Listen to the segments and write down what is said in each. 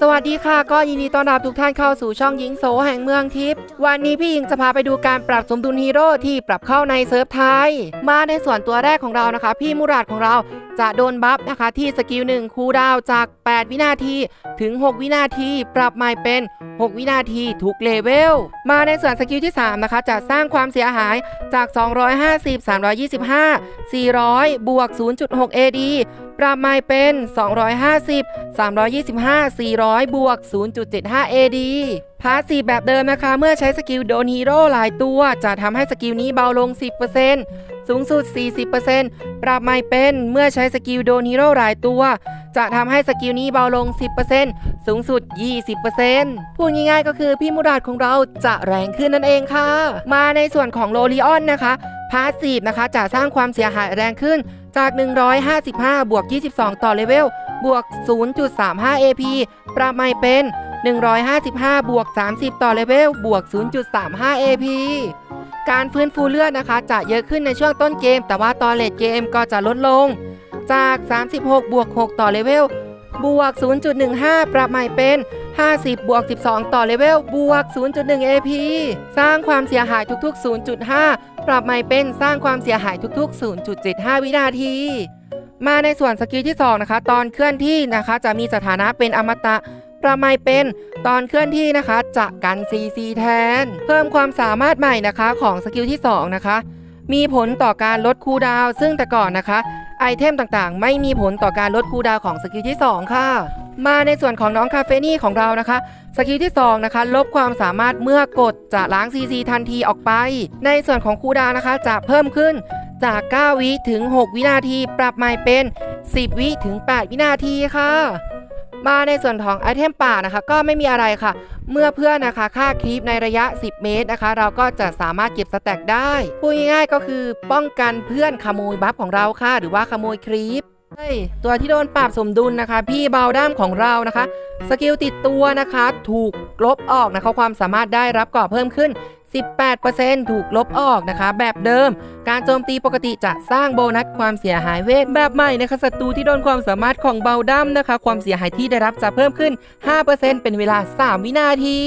สวัสดีค่ะก็ยินดีต้อนรับทุกท่านเข้าสู่ช่องหญิงโสแห่งเมืองทิพย์วันนี้พี่หญิงจะพาไปดูการปรับสมดุลฮีโร่ที่ปรับเข้าในเซิร์ฟไทย มาในส่วนตัวแรกของเรานะคะ พี่มุราดของเราจะโดนบัฟนะคะที่สกิลหนึ่งคูดาวจาก 8 วินาทีถึง 6 วินาที ปรับใหม่เป็น 6 วินาทีทุกเลเวลมาในส่วนสกิลที่ 3 นะคะ จะสร้างความเสียหายจาก 250 325 400 บวก 0.6 AD ปรับใหม่เป็น 250 325 400 บวก 0.75 AD พาสซีฟแบบเดิมนะคะ เมื่อใช้สกิลโดนฮีโร่หลายตัว จะทำให้สกิลนี้เบาลง 10%สูงสุด 40%ปรับใหม่เป็นเมื่อใช้สกิลโดนฮีโร่หลายตัว จะทำให้สกิลนี้เบาลง 10%สูงสุด 20%พูดง่ายๆก็คือพี่มุราดของเราจะแรงขึ้นนั่นเองค่ะ มาในส่วนของโลลิออนนะคะพาสซีฟนะคะจะสร้างความเสียหายแรงขึ้น จาก 155 บวก 22 ต่อเลเวล บวก 0.35 AP ปรับใหม่เป็น 155 บวก 30 ต่อเลเวล บวก 0.35 AP การฟื้นฟูเลือดนะคะ จะเยอะขึ้นในช่วงต้นเกม แต่ว่าตอนเลดเกมก็จะลดลง จาก 36 บวก 6 ต่อเลเวล บวก 0.15 ปรับใหม่เป็น 50 บวก 12 ต่อเลเวล บวก 0.1 AP สร้างความเสียหายทุกๆ 0.5 ปรับไม่เป็นสร้างความเสียหายทุกๆ 0.75 วินาที มาในส่วนสกิลที่ 2 นะคะ ตอนเคลื่อนที่นะคะ จะมีสถานะเป็นอมตะประมาณเป็นตอนเคลื่อนที่นะคะจะกัน CC แทน เพิ่มความสามารถใหม่นะคะของสกิลที่ 2 นะคะ มีผลต่อการลดคูดาวซึ่งแต่ก่อนนะคะ ไอเทมต่างๆ ไม่มีผลต่อการลดคูดาวของสกิลที่ 2 ค่ะ มาในส่วนของน้องคาเฟนี่ของเรานะคะ สกิลที่ 2 นะคะ ลบความสามารถเมื่อกดจะล้าง CC ทันทีออกไป ในส่วนของคูดาวนะคะจะเพิ่มขึ้นจาก 9 วิถึง 6 วินาที ปรับใหม่เป็น 10 วิถึง 8 วินาทีค่ะ มาในส่วนของไอเทมป่านะคะ ก็ไม่มีอะไรค่ะ เมื่อเพื่อนนะคะฆ่าคลิปในระยะ 10 เมตรนะคะ เราก็จะสามารถเก็บสแต็กได้ พูดง่ายๆก็คือป้องกันเพื่อนขโมยบัฟของเราค่ะ หรือว่าขโมยคลิปตัวที่โดนปราบสมดุลนะคะ พี่เบาด้ามของเรานะคะ สกิลติดตัวนะคะ ถูกลบออกนะคะความสามารถได้รับก่อเพิ่มขึ้น 18%ถูกลบออกนะคะ แบบเดิม การโจมตีปกติจะสร้างโบนัสความเสียหายเวทแบบใหม่นะคะศัตรูที่โดนความสามารถของเบาดัมนะคะ ความเสียหายที่ได้รับจะเพิ่มขึ้น 5%เป็นเวลา 3 วินาที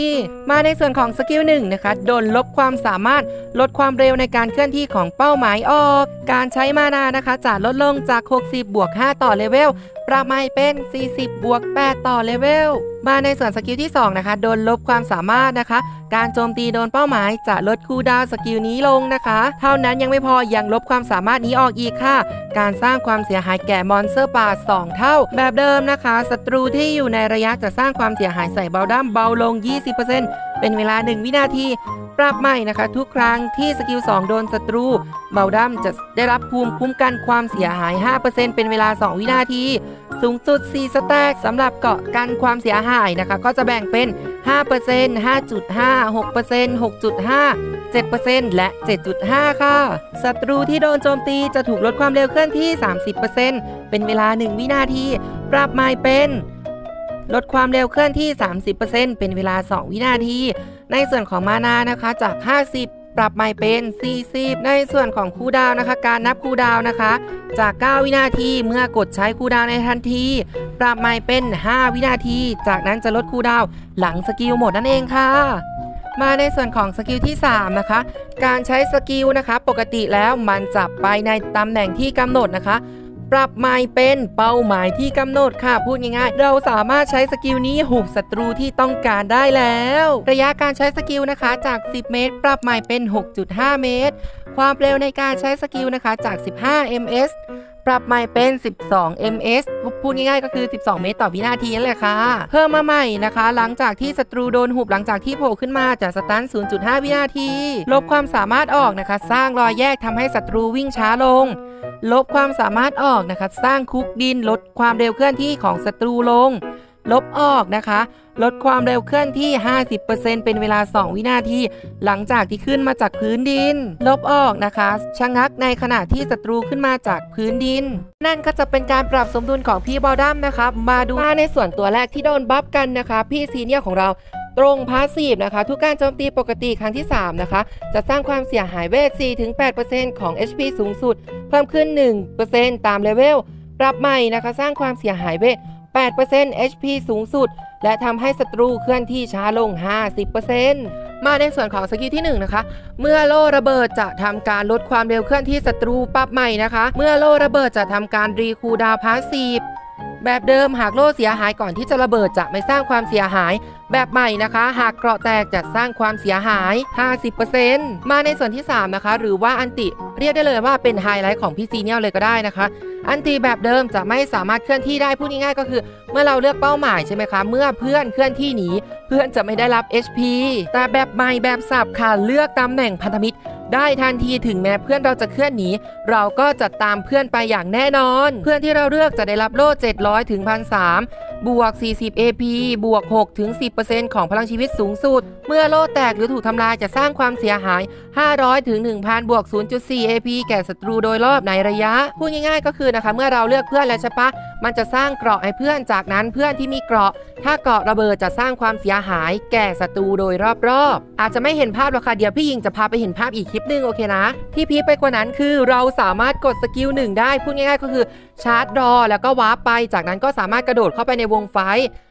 มาในส่วนของสกิลหนึ่งนะคะโดนลบความสามารถลดความเร็วในการเคลื่อนที่ของเป้าหมายออก การใช้มานานะคะจะลดลงจาก 60 บวก 5 ต่อเลเวลประมาณเป็น 40 บวก 8 ต่อเลเวล มาในส่วนสกิลที่ 2 นะคะ โดนลบความสามารถนะคะ การโจมตีโดนเป้าหมายจะลดคูดาวสกิลนี้ลงนะคะ เท่านั้นยังไม่พอยังลบความสามารถนี้ออกอีกค่ะ การสร้างความเสียหายแก่มอนสเตอร์ป่า 2 เท่า แบบเดิมนะคะศัตรูที่อยู่ในระยะจะสร้างความเสียหายใส่เบลดัมเบาลง 20%เป็นเวลา 1 วินาที ปรับใหม่นะคะ ทุกครั้งที่สกิล 2 โดนศัตรูเบลดัมจะได้รับภูมิคุ้มกันความเสียหาย 5%เป็นเวลา 2 วินาที สูงสุด 4 สแต็กสำหรับเกาะกันความเสียหายนะคะ ก็จะแบ่งเป็น 5% 5.5 6% 6.5 7%และ 7.5 ค่ะ ศัตรูที่โดนโจมตีจะถูกลดความเร็วเคลื่อนที่ 30%เป็นเวลา 1 วินาที ปรับใหม่เป็น ลดความเร็วเคลื่อนที่ 30%เป็นเวลา 2 วินาที ในส่วนของมานานะคะจาก 50 ปรับใหม่เป็น 40 ในส่วนของคูดาวนะคะ การนับคูดาวนะคะ จาก 9 วินาทีเมื่อกดใช้คูดาวในทันที ปรับใหม่เป็น 5 วินาที จากนั้นจะลดคูดาวหลังสกิลหมดนั่นเองค่ะมาในส่วนของสกิลที่ 3 นะคะ การใช้สกิลนะคะ ปกติแล้วมันจะไปในตำแหน่งที่กำหนดนะคะ ปรับใหม่เป็นเป้าหมายที่กำหนดค่ะ พูดง่ายๆ เราสามารถใช้สกิลนี้หุบศัตรูที่ต้องการได้แล้ว ระยะการใช้สกิลนะคะจาก 10 เมตร ปรับใหม่เป็น 6.5 เมตร ความเร็วในการใช้สกิลนะคะจาก 15 ms ปรับใหม่เป็น 12 ms พูดง่ายๆก็คือ 12 เมตรต่อวินาทีนั่นแหละค่ะ เพิ่มมาใหม่นะคะ หลังจากที่ศัตรูโดนหุบหลังจากที่โผล่ขึ้นมาจะสตัน 0.5 วินาที ลบความสามารถออกนะคะ สร้างรอยแยกทำให้ศัตรูวิ่งช้าลง ลบความสามารถออกนะคะ สร้างคุกดินลดความเร็วเคลื่อนที่ของศัตรูลง ลบออกนะคะ ลดความเร็วเคลื่อนที่ 50%เป็นเวลา 2 วินาที หลังจากที่ขึ้นมาจากพื้นดิน ลบออกนะคะ ชะงักในขณะที่ศัตรูขึ้นมาจากพื้นดิน นั่นก็จะเป็นการปรับสมดุลของพี่บอลดัมนะคะมาดูมาในส่วนตัวแรกที่โดนบัฟกันนะคะ พี่ซีเนียร์ของเราตรงพาสซีฟนะคะ ทุกการโจมตีปกติครั้งที่ 3 นะคะ จะสร้างความเสียหายเวท 4-8%ของ HP สูงสุด เพิ่มขึ้น 1%ตามเลเวลปรับใหม่นะคะ สร้างความเสียหายเวท 8% HP สูงสุด และทำให้ศัตรูเคลื่อนที่ช้าลง 50%มาในส่วนของสกิลที่1นะคะ เมื่อโล่ระเบิดจะทำการลดความเร็วเคลื่อนที่ศัตรูปรับใหม่นะคะ เมื่อโล่ระเบิดจะทำการรีคูดาวพาสซีฟ แบบเดิมหากโล่เสียหายก่อนที่จะระเบิดจะไม่สร้างความเสียหาย แบบใหม่นะคะ หากเกราะแตกจะสร้างความเสียหาย 50%มาในส่วนที่ 3 นะคะ หรือว่าอันติเรียกได้เลยว่าเป็นไฮไลท์ของพี่ซีเนียลเลยก็ได้นะคะ อันติแบบเดิมจะไม่สามารถเคลื่อนที่ได้พูดง่ายๆก็คือ เมื่อเราเลือกเป้าหมายใช่ไหมคะเมื่อเพื่อนเคลื่อนที่หนีเพื่อนจะไม่ได้รับ HP แต่แบบใหม่แบบสับค่ะเลือกตำแหน่งพันธมิตร ได้ทันทีถึงแม้เพื่อนเราจะเคลื่อนหนีเราก็จะตามเพื่อนไปอย่างแน่นอน เพื่อนที่เราเลือกจะได้รับโล่700ถึง1,300บวก 40 AP บวก 6 ถึง 10%ของพลังชีวิตสูงสุด เมื่อโล่แตกหรือถูกทำลายจะสร้างความเสียหาย 500 ถึง 1,000 บวก 0.4 AP แก่ศัตรูโดยรอบในระยะ พูดง่ายๆ ก็คือนะคะ เมื่อเราเลือกเพื่อนแล้วใช่ปะมันจะสร้างเกราะให้เพื่อนจากนั้นเพื่อนที่มีเกราะ ถ้าเกราะระเบิดจะสร้างความเสียหายแก่ศัตรูโดยรอบๆ อาจจะไม่เห็นภาพหรอกค่ะเดี๋ยวพี่ยิงจะพาไปเห็นภาพอีกคลิปหนึงโอเคนะ ที่พีไปกว่านั้นคือเราสามารถกดสกิลหนึ่งได้พูดง่ายๆก็คือชาร์จรอแล้วก็วาร์ปไป จากนั้นก็สามารถกระโดดเข้าไปในวงไฟ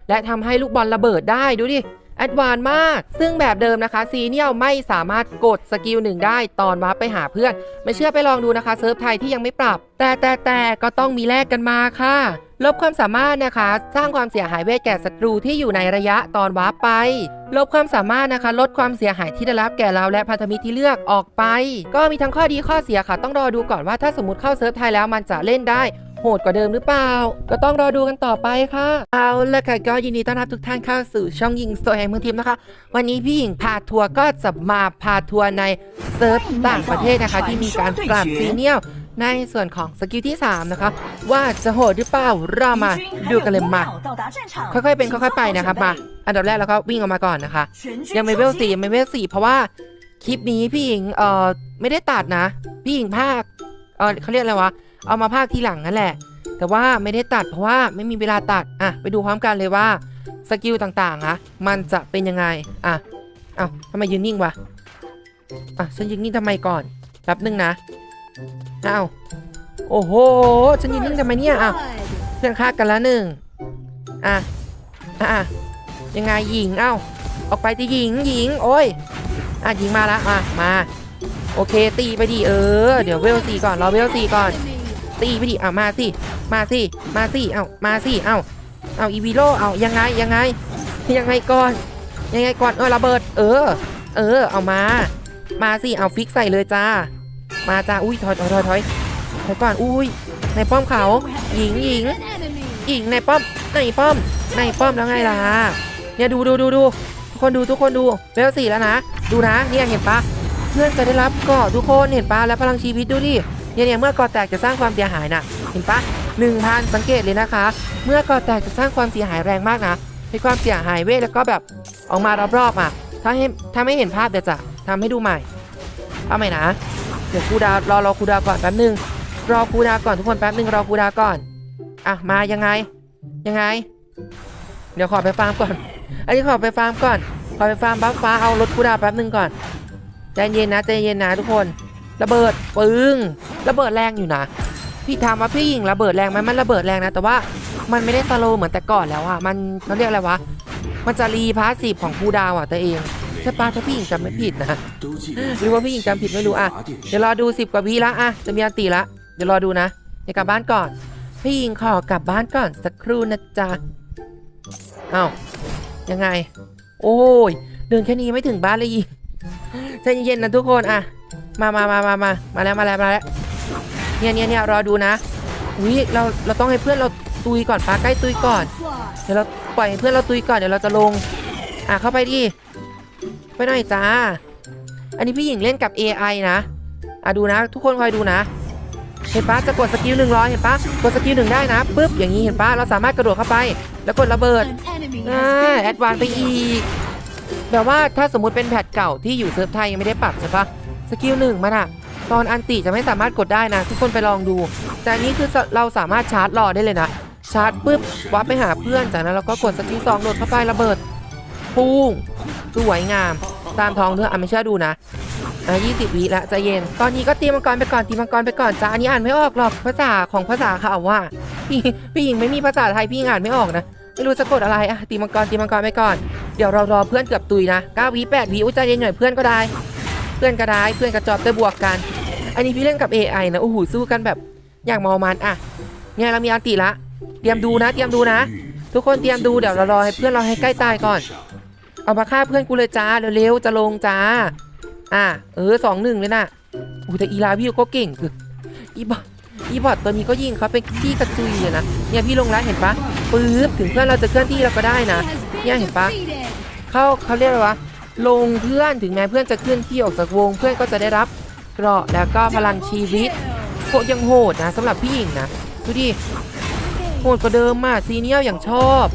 และทำให้ลูกบอลระเบิดได้ดูดิแอดวานมาก ซึ่งแบบเดิมนะคะซีเนียลไม่สามารถกดสกิลหนึ่งได้ตอนวาร์ปไปหาเพื่อน ไม่เชื่อไปลองดูนะคะเซิร์ฟไทยที่ยังไม่ปรับ แต่แต่แต่ก็ต้องมีแลกกันมาค่ะ ลบความสามารถนะคะ สร้างความเสียหายเวทแก่ศัตรูที่อยู่ในระยะตอนวาร์ปไป ลบความสามารถนะคะ ลดความเสียหายที่ได้รับแก่เราและพันธมิตรที่เลือกออกไป ก็มีทั้งข้อดีข้อเสียค่ะ ต้องรอดูก่อนว่าถ้าสมมติเข้าเซิร์ฟไทยแล้วมันจะเล่นได้ หดกว่าเดิมหรือเปล่า ก็ต้องรอดูกันต่อไปค่ะ เอาละค่ะก็ยินดีต้อนรับทุกท่านเข้าสู่ช่องยิงสโตแห่งเมืองทิมนะคะ วันนี้พี่หญิงพาทัวร์ก็จะมาพาทัวร์ในเซิร์ฟต่างประเทศนะคะ ที่มีการปรับซีเนียลในส่วนของสกิลที่ 3 นะคะ ว่าจะโหดหรือเปล่าเรามาดูกันเลยมา ค่อยๆเป็นค่อยๆไปนะครับมา อันดับแรกเราก็วิ่งออกมาก่อนนะคะ ยังไม่เวลสี่ยังไม่เวลสี่เพราะว่าคลิปนี้พี่หญิงเอ่อไม่ได้ตัดนะ พี่หญิงภาคเออเขาเรียกอะไรวะ เอามาภาคทีหลังนั่นแหละ แต่ว่าไม่ได้ตัดเพราะว่าไม่มีเวลาตัดอะไปดูพร้อมกันเลยว่าสกิลต่างๆอะมันจะเป็นยังไงอะเอ้าทำไมยืนนิ่งวะอะฉันยืนนิ่งทำไมก่อนแป๊บนึงนะเอ้าโอ้โหฉันยืนนิ่งทำไมเนี่ยอะเพื่อนฆ่ากันแล้วหนึ่งอะอะยังไงหญิงเอ้าออกไปที่หญิงหญิงโอ้ยอะหญิงมาละมามา โอเคตีไปดิเออ เดี๋ยวเวลสี่ก่อนรอเวลสี่ก่อน ตีไปดิเอามาสิ มาสิ มาสิ เอามาสิ เอาเอาอีวีโลเอายังไงยังไง ยังไงก่อน ยังไงก่อนเออระเบิด เออ เออ เอามา มาสิ เอาฟิกใส่เลยจ้า มาจ้า อุ้ยถอยถอยถอยถอยถอยก่อน อุ้ย ในป้อมเขา หญิงหญิงหญิงในป้อม ในป้อม ในป้อมแล้วไงล่ะ เนี่ยดูดูดูดูทุกคนดูทุกคนดูเวลสี่แล้วนะ ดูนะ เนี่ยเห็นปะเพื่อนจะได้รับเกาะทุกคนเห็นปะแล้วพลังชีวิตดูดิ เนี่ยเนี่ยเมื่อก่อแตกจะสร้างความเสียหายนะเห็นปะหนึ่งพันสังเกตเลยนะคะ เมื่อก่อแตกจะสร้างความเสียหายแรงมากนะมีความเสียหายเวทแล้วก็แบบออกมารอบๆอะถ้าให้ถ้าไม่เห็นภาพเดี๋ยวจะทำให้ดูใหม่เอาใหม่นะเดี๋ยวครูดาวรอรอครูดาวก่อนแป๊บนึงรอครูดาวก่อนทุกคนแป๊บนึงรอครูดาวก่อนอะมายังไงยังไง เดี๋ยวขอไปฟาร์มก่อน อันนี้ขอไปฟาร์มก่อน ขอไปฟาร์มบัฟฟ้าเอารถคูดาแป๊บนึงก่อน ใจเย็นนะใจเย็นนะทุกคน ระเบิดปึ้งระเบิดแรงอยู่นะ พี่ถามว่าพี่ยิงระเบิดแรงไหมมันระเบิดแรงนะ แต่ว่ามันไม่ได้สโลเหมือนแต่ก่อนแล้วอะมันเขาเรียกอะไรวะมันจะรีพาสซีฟของคูดาวอะตัวเองใช่ปะถ้าพี่ยิงจำไม่ผิดนะหรือว่าพี่ยิงจำผิดไม่รู้อะเดี๋ยวรอดูสิบกว่าวิละอะจะมีอันตีละเดี๋ยวรอดูนะเดี๋ยวกลับบ้านก่อน พี่ยิงขอกลับบ้านก่อนสักครู่นะจ๊ะเอ้ายังไง โอ้ยเดินแค่นี้ไม่ถึงบ้านเลยยิงใจเย็นๆนะทุกคนอะ มามามามามามาแล้วมาแล้วมาแล้วเนี่ยเนี่ยเนี่ยรอดูนะอุ้ยเราเราต้องให้เพื่อนเราตุยก่อนปลาใกล้ตุยก่อน เดี๋ยวเราปล่อยให้เพื่อนเราตุยก่อนเดี๋ยวเราจะลง อะเข้าไปดิไปหน่อยจ้า อันนี้พี่หญิงเล่นกับ AI นะ อะดูนะ ทุกคนคอยดูนะ เห็นปะจะกดสกิลหนึ่งร้อยเห็นปะกดสกิลหนึ่งได้นะปุ๊บอย่างนี้เห็นปะเราสามารถกระโดดเข้าไป แล้วกดระเบิดอ่าแอดวานไปอีกแบบว่าถ้าสมมุติเป็นแพทเก่าที่อยู่เซิร์ฟไทยยังไม่ได้ปรับใช่ปะ สกิลหนึ่งมันอะตอนอันติจะไม่สามารถกดได้นะ ทุกคนไปลองดู แต่อันนี้คือเราสามารถชาร์จรอได้เลยนะ ชาร์จปุ๊บวับไปหาเพื่อนจากนั้นเราก็กดสกิลสองโดดเข้าไประเบิดปุ้งสวยงาม ตามท้องเรื่องอะไม่เชื่อดูนะอะยี่สิบวิละใจเย็น ตอนนี้ก็ตีมังกรไปก่อนตีมังกรไปก่อนจ้าอันนี้อ่านไม่ออกหรอกภาษาของภาษาเขาว่าพี่พี่หญิงไม่มีภาษาไทยพี่หญิงอ่านไม่ออกนะไม่รู้จะกดอะไรอะตีมังกรตีมังกรไปก่อนเดี๋ยวเรารอเพื่อนเกือบตุยนะ9วิ8วิอุ้ยใจเย็นหน่อยเพื่อนก็ได้ พื่อนก็ได้เพื่อนกระจอบได้บวกกัน อันนี้พี่เล่นกับ AI นะโอ้โหสู้กันแบบอย่างมอมันอะเนี่ยเรามีอันติละ เตรียมดูนะ เตรียมดูนะ ทุกคนเตรียมดูเดี๋ยวเรารอให้เพื่อนเราให้ใกล้ตายก่อน เอามาฆ่าเพื่อนกูเลยจ้าเร็วๆจะลงจ้า อะเออสองหนึ่งเลยนะโอ้แต่อีลาวิวก็เก่งคืออีบอทอีบอทตัวนี้ก็ยิงเขาเป็นที่กระจุยเลยนะเนี่ยพี่ลงแล้วเห็นปะปื๊บถึงเพื่อนเราจะเคลื่อนที่เราก็ได้นะเนี่ยเห็นปะเขาเขาเรียกอะไรวะ ลงเพื่อนถึงแม้เพื่อนจะเคลื่อนที่ออกจากวง เพื่อนก็จะได้รับเกราะแล้วก็พลังชีวิตโคยังโหดนะสำหรับพี่หญิงนะดูดิโหดกว่าเดิมมากซีเนียลอย่างชอบ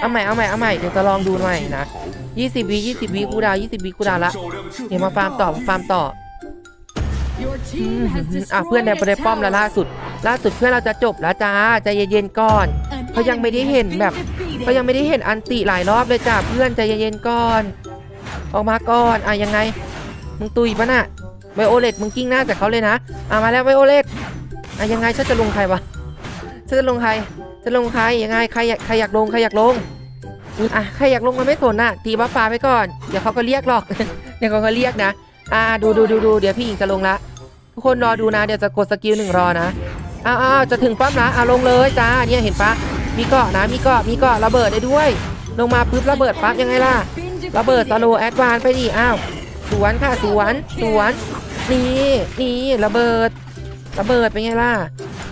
เอาใหม่เอาใหม่เอาใหม่เดี๋ยวจะลองดูใหม่นะ20วิ20วิกูดาว20วิกูดาวละเดี๋ยวมาฟาร์มต่อฟาร์มต่ออะเพื่อนได้ไปได้ป้อมแล้วล่าสุด ล่าสุดเพื่อนเราจะจบแล้วจ้าใจเย็นๆก่อนเขายังไม่ได้เห็นแบบเขายังไม่ได้เห็นอันติหลายรอบเลยจ้าเพื่อนใจเย็นๆก่อน ออกมาก่อนอะยังไง มึงตุยปะน่ะไวโอเลตมึงกิ้งหน้าแต่เขาเลยนะอะมาแล้วไวโอเลตอะยังไงฉันจะลงใครวะฉันจะลงใครจะลงใครยังไงใครอยากใครอยากลงใครอยากลงอะใครอยากลงมันไม่สนน่ะตีบัฟฟ้าไปก่อนเดี๋ยวเขาก็เรียกหรอกเดี๋ยวเขาก็เรียกนะอะดูดูดูดูเดี๋ยวพี่หญิงจะลงละทุกคนรอดูนะเดี๋ยวจะกดสกิลหนึ่งรอนะอ้าวจะถึงป้อมนะอะลงเลยจ้าเนี่ยเห็นปะมีเกาะนะมีเกาะมีเกาะระเบิดได้ด้วย ลงมาปุ๊บระเบิดปั๊บยังไงล่ะ ระเบิดสโลแอดวานไปดิอ้าวสวนค่ะสวนสวนนี่นี่ระเบิดระเบิดเป็นไงล่ะ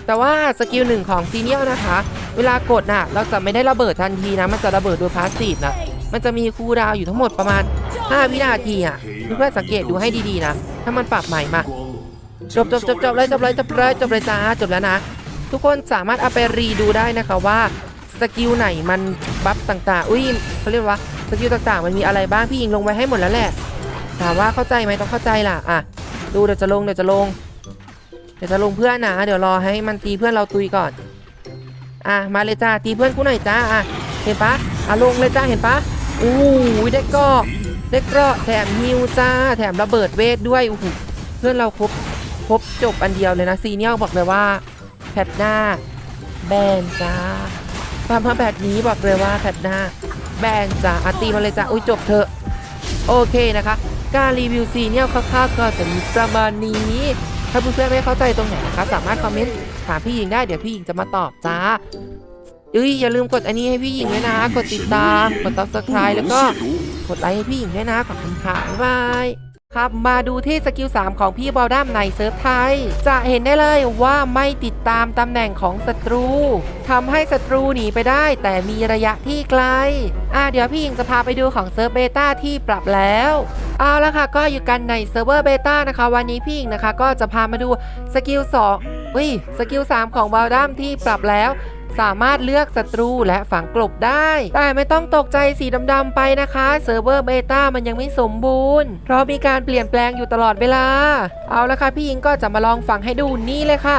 แต่ว่าสกิลหนึ่งของซีเนียลนะคะ เวลากดน่ะ เราจะไม่ได้ระเบิดทันทีนะ มันจะระเบิดโดยพาสซีฟนะมันจะมีคูดาวอยู่ทั้งหมดประมาณ 5 วินาทีอะเพื่อนสังเกตดูให้ดีๆนะ ถ้ามันปรับใหม่มาจบจบจบจบเลยจบเลยจบเลยจบเลยจ้าจบแล้วนะ ทุกคนสามารถเอาไปรีดูได้นะคะว่าสกิลไหนมันบัฟต่างๆ อุ้ยเขาเรียกว่า สกิลต่างๆ มันมีอะไรบ้างพี่ยิงลงไว้ให้หมดแล้วแหละ ถามว่าเข้าใจไหมต้องเข้าใจล่ะอะดูเดี๋ยวจะลงเดี๋ยวจะลง เดี๋ยวจะลงเพื่อนนะเดี๋ยวรอให้มันตีเพื่อนเราตุยก่อน อะมาเลยจ้าตีเพื่อนกูหน่อยจ้าอะเห็นปะอะลงเลยจ้าเห็นปะอู้ยได้กราะได้กราะแถมฮิวจ้า แถมระเบิดเวทด้วยอู้หูเพื่อนเราครบครบจบอันเดียวเลยนะซีเนียลบอกเลยว่าแพทหน้าแบนจ้าปามาแบบนี้บอกเลยว่าแพทหน้า แบนจ้าอาตีมาเลยจ้าอุ้ยจบเถอะ โอเคนะคะ การรีวิวซีเนี่ยคร่าวๆก็จะมีประมาณนี้ ถ้าเพื่อนๆไม่เข้าใจตรงไหนนะคะ สามารถคอมเมนต์ถามพี่หญิงได้เดี๋ยวพี่หญิงจะมาตอบจ้าเอ้ยอย่าลืมกดอันนี้ให้พี่หญิงด้วยนะ กดติดตาม กด subscribe แล้วก็กดไลค์ให้พี่หญิงด้วยนะขอบคุณค่ะบ๊ายบาย ครับมาดูที่สกิล 3 ของพี่บอลดัมในเซิร์ฟไทย จะเห็นได้เลยว่าไม่ติดตามตำแหน่งของศัตรูทำให้ศัตรูหนีไปได้ แต่มีระยะที่ไกล อะเดี๋ยวพี่หญิงจะพาไปดูของเซิร์ฟเบต้าที่ปรับแล้วเอาละค่ะก็อยู่กันในเซิร์ฟเวอร์เบต้านะคะ วันนี้พี่หญิงนะคะก็จะพามาดูสกิล2อุ้ยสกิล 3 ของบอลดัมที่ปรับแล้ว สามารถเลือกศัตรูและฝังกลบได้ แต่ไม่ต้องตกใจสีดำๆไปนะคะเซิร์ฟเวอร์เบต้ามันยังไม่สมบูรณ์ เพราะมีการเปลี่ยนแปลงอยู่ตลอดเวลา เอาละค่ะพี่หญิงก็จะมาลองฝังให้ดูนี่เลยค่ะ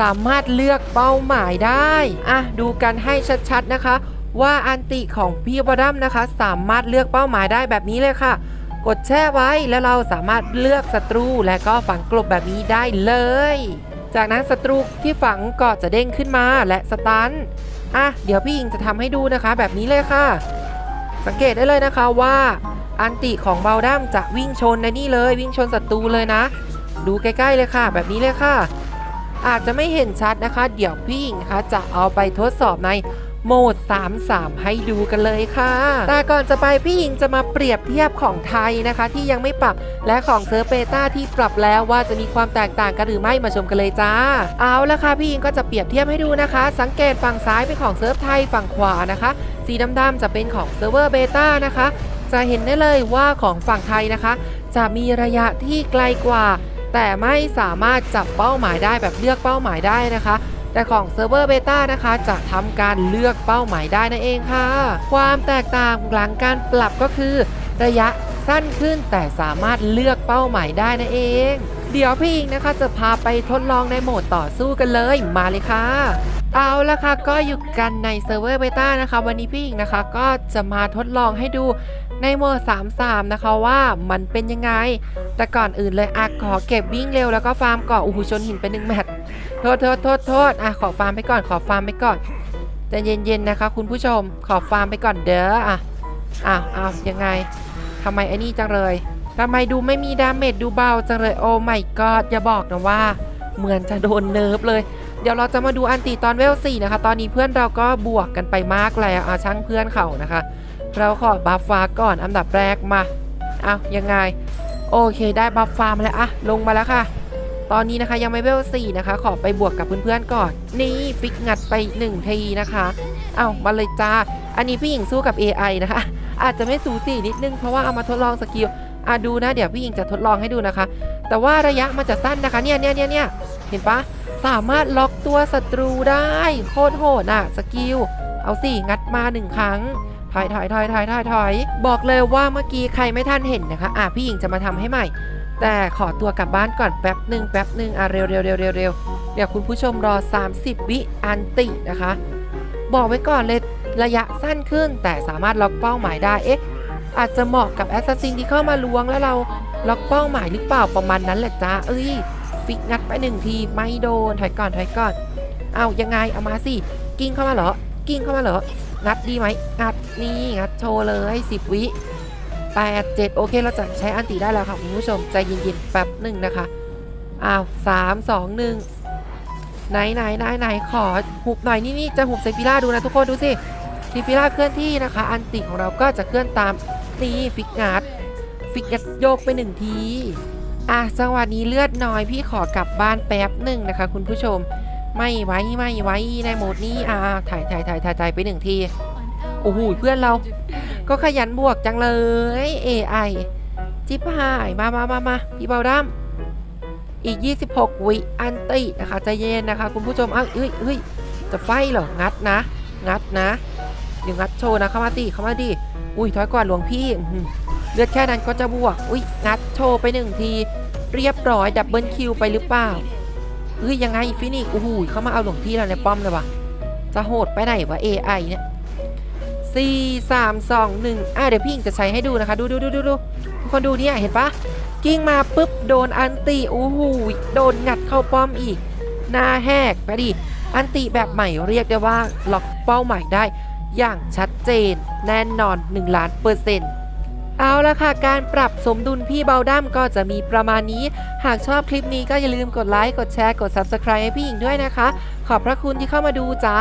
สามารถเลือกเป้าหมายได้อะดูกันให้ชัดๆนะคะ ว่าอันติของพี่บอดัมนะคะ สามารถเลือกเป้าหมายได้แบบนี้เลยค่ะกดแช่ไว้แล้วเราสามารถเลือกศัตรูและก็ฝังกลบแบบนี้ได้เลย จากนั้นศัตรูที่ฝังก็จะเด้งขึ้นมาและสตันอะเดี๋ยวพี่หญิงจะทำให้ดูนะคะ แบบนี้เลยค่ะ สังเกตได้เลยนะคะว่าอันติของเบลดัมจะวิ่งชนในนี่เลย วิ่งชนศัตรูเลยนะ ดูใกล้ๆเลยค่ะ แบบนี้เลยค่ะ อาจจะไม่เห็นชัดนะคะ เดี๋ยวพี่หญิงนะคะจะเอาไปทดสอบใน โหมด 3-3 ให้ดูกันเลยค่ะ แต่ก่อนจะไปพี่หญิงจะมาเปรียบเทียบของไทยนะคะ ที่ยังไม่ปรับและของเซิร์ฟเบต้าที่ปรับแล้วว่าจะมีความแตกต่างกันหรือไม่มาชมกันเลยจ้า เอาละค่ะพี่หญิงก็จะเปรียบเทียบให้ดูนะคะ สังเกตฝั่งซ้ายเป็นของเซิร์ฟไทยฝั่งขวานะคะ สีดำๆจะเป็นของเซิร์ฟเวอร์เบต้านะคะ จะเห็นได้เลยว่าของฝั่งไทยนะคะ จะมีระยะที่ไกลกว่า แต่ไม่สามารถจับเป้าหมายได้แบบเลือกเป้าหมายได้นะคะ แต่ของเซิร์ฟเวอร์เบต้านะคะจะทำการเลือกเป้าหมายได้นั่นเองค่ะ ความแตกต่างหลังการปรับก็คือ ระยะสั้นขึ้นแต่สามารถเลือกเป้าหมายได้นั่นเอง เดี๋ยวพี่อิงนะคะจะพาไปทดลองในโหมดต่อสู้กันเลยมาเลยค่ะเอาละค่ะก็อยู่กันในเซิร์ฟเวอร์เบต้านะคะ วันนี้พี่อิงนะคะก็จะมาทดลองให้ดู ในโหมด3-3 นะคะว่ามันเป็นยังไง แต่ก่อนอื่นเลยอะขอเก็บวิ่งเร็วแล้วก็ฟาร์มก่อนโอ้โหชนหินไปหนึ่งแมตช์โทษโทษโทษโทษอะขอฟาร์มไปก่อนขอฟาร์มไปก่อนใจเย็นๆนะคะ คุณผู้ชมขอฟาร์มไปก่อนเด้ออะอ้าวอ้าวยังไงทำไมไอ้นี่จังเลยทำไมดูไม่มีดาเมจดูเบาจังเลยโอ้ไม่กอดอย่าบอกนะว่า เหมือนจะโดนเนิร์ฟเลย เดี๋ยวเราจะมาดูอันติตอนเวล4นะคะ ตอนนี้เพื่อนเราก็บวกกันไปมากแล้วอะช่างเพื่อนเขานะคะ เราขอบัฟฟ้าก่อนอันดับแรกมาเอายังไง โอเคได้บัฟฟ้ามาแล้วอะลงมาแล้วค่ะ ตอนนี้นะคะยังไม่เวล4นะคะ ขอไปบวกกับเพื่อนๆก่อน นี่ฟิกงัดไป1ทีนะคะ เอามาเลยจ้า อันนี้พี่หญิงสู้กับ AI นะคะ อาจจะไม่สูสีนิดนึงเพราะว่าเอามาทดลองสกิลอะดูนะเดี๋ยวพี่หญิงจะทดลองให้ดูนะคะ แต่ว่าระยะมันจะสั้นนะคะเนี่ยเนี่ยเนี่ยเนี่ยเห็นปะสามารถล็อกตัวศัตรูได้ โคตรโหดอะสกิล เอาสิงัดมาหนึ่งครั้ง ถอยถอยถอยถอยถอยถอยบอกเลยว่าเมื่อกี้ใครไม่ทันเห็นนะคะ อะพี่หญิงจะมาทำให้ใหม่ แต่ขอตัวกลับบ้านก่อนแป๊บหนึ่งแป๊บหนึ่งอะเร็วเร็วเร็วเร็วเร็วเดี๋ยวคุณผู้ชมรอ 30 วิอันตินะคะ บอกไว้ก่อนเลยระยะสั้นขึ้น แต่สามารถล็อกเป้าหมายได้เอ๊ะอาจจะเหมาะกับแอสซัสซินที่เข้ามาล้วงแล้วเราล็อกเป้าหมายหรือเปล่าประมาณนั้นแหละจ้าเอ้ยฟิกงัดไปหนึ่งทีไม่โดนถอยก่อนถอยก่อน เอายังไงเอามาสิกิ้งเข้ามาเหรอกิ้งเข้ามาเหรอ งัดดีไหมงัดนี่งัดโชว์เลย10วิแปดเจ็ดโอเคเราจะใช้อันติได้แล้วค่ะคุณผู้ชมใจเย็นๆแป๊บหนึ่งนะคะอ้าวสามสองหนึ่งไหนไหนไหนไหนขอหุบหน่อยนี่นี่จะหุบเซฟิล่าดูนะทุกคนดูสิเซฟิล่าเคลื่อนที่นะคะ อันติของเราก็จะเคลื่อนตามนี่ฟิกงัดฟิกงัดโยกไปหนึ่งทีอะจังหวะนี้เลือดน้อยพี่ขอกลับบ้านแป๊บหนึ่งนะคะ คุณผู้ชม ไม่ไว้ไม่ไว้ในโหมดนี้อ่าถ่ายถ่ายถ่ายถ่ายถ่ายไปหนึ่งทีโอ้โหเพื่อนเรา ก็ขยันบวกจังเลย AI จิบหายมามามามาพี่เบาดัมอีก 26 วิอันตินะคะใจเย็นนะคะ คุณผู้ชมอ้าวเอ้ยเอ้ยจะไฟเหรอ งัดนะ งัดนะ เดี๋ยวงัดโชว์นะ เข้ามาสิเข้ามาดิ อุ้ยถอยก่อนหลวงพี่ เลือดแค่นั้นก็จะบวก อุ้ยงัดโชว์ไปหนึ่งที เรียบร้อยดับเบิลคิวไปหรือเปล่า เฮ้ยยังไงฟินิกโอ้โหเขามาเอาหลวงพี่เราในป้อมเลยวะจะโหดไปไหนวะ AI เนี่ยสี่สามสองหนึ่งอะเดี๋ยวพี่หญิงจะใช้ให้ดูนะคะ ดูดูดูดูดูทุกคนดูเนี่ยเห็นปะกิ้งมาปุ๊บโดนอันติโอ้โหโดนงัดเข้าป้อมอีกหน้าแหกไปดิอันติแบบใหม่เรียกได้ว่าล็อกเป้าหมายได้อย่างชัดเจนแน่นอน1ล้านเปอร์เซ็นต์ เอาละค่ะ การปรับสมดุลพี่เบาดั้มก็จะมีประมาณนี้ หากชอบคลิปนี้ก็อย่าลืมกดไลค์ กดแชร์ กด Subscribe ให้พี่หญิงด้วยนะคะ ขอบพระคุณที่เข้ามาดูจ้า